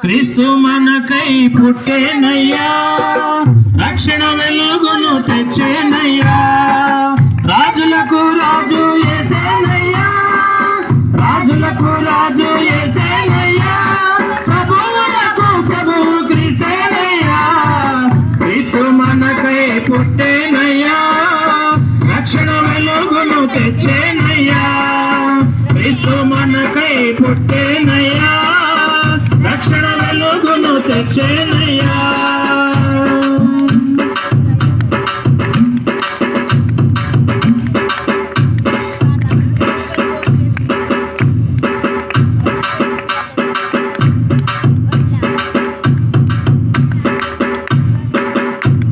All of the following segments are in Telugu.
క్రీస్తు మనకై పుట్టేనయ్యా రక్షణ వెలుగును తెచ్చేనయ్యా రాజులకు రాజు ఏసేనయ్యా రాజులకు రాజు ఏసేనయ్యా ప్రభువులకు ప్రభువు క్రీసేనయ్యా క్రీస్తు మనకై పుట్టేనయ్యా రక్షణ వెలుగును తెచ్చేనయ్యా క్రీస్తు మనకై పుట్టేనయ్యా రక్షణ వెలుగును తెచ్చేనయ్యా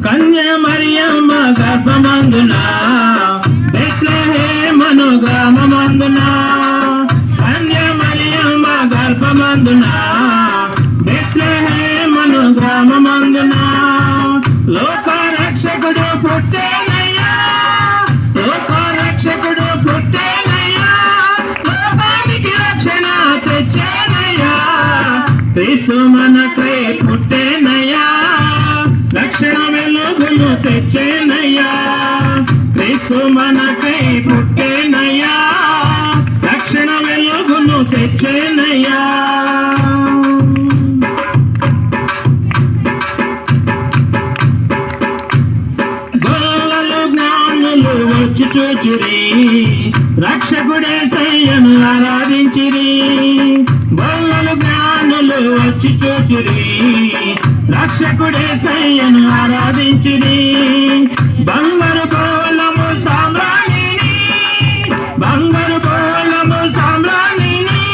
కన్య మరియమ్మ గర్భమందున బెత్లెహేమను గ్రామమందున బెత్లెహేమను గ్రామమందున లోక రక్షకుడు పుట్టేనయ్యా లోక రక్షకుడు పుట్టేనయ్యా లోకానికి రక్షణ తెచ్చేనయ్యా క్రీస్తు మనకై పుట్టేనయ్యా రక్షణ వెలుగులు తెచ్చేనయ్యా క్రీస్తు మనకై పుట్టేనయ్యా రక్షణ వెలుగులు తెచ్చేనయ్యా. వచ్చి చూచిరి. రక్షకుడే సయ్యను ఆరాధించిరి. బల్లలు జ్ఞానులు వచ్చి చూచిరి. రక్షకుడే సయ్యను ఆరాధించిరి. బంగారు బోలము సామ్రాణిని. బంగారు బోలము సామ్రాణిని.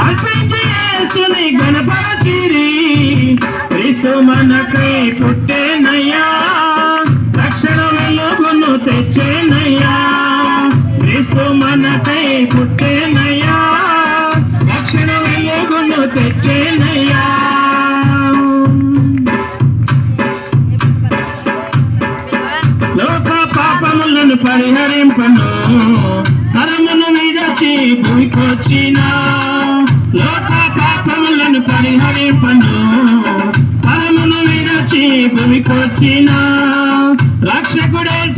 అర్పించి యేసుని గణపరచిరి. క్రీస్తు మనకై పుట్టేనయ్యా పుట్టేనయ్యా రక్షణ వెలుగును తెచ్చేనయ్యా. లోక పాపములను పరిహరింపను. తరమును విరచి భూమికొచ్చిన. లోక పాపములను పరిహరింపను. తరమును విరచి భూమికొచ్చిన. రక్షకుడే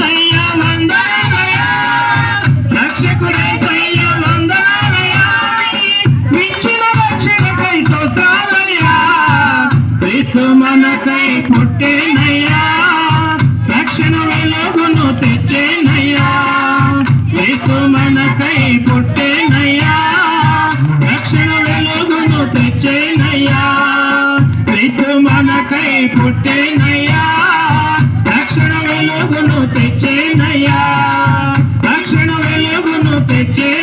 విశ్వమనకై పుట్టేనయ్యా. రక్షణ వెలుగును తెచ్చేనయ్యా. విశ్వమనకై పుట్టేనయ్యా. రక్షణ వెలుగును తెచ్చేనయ్యా. విశ్వమనకై పుట్టేనయ్యా. రక్షణ వెలుగును తెచ్చేనయ్యా. రక్షణ వెలుగును తెచ్చే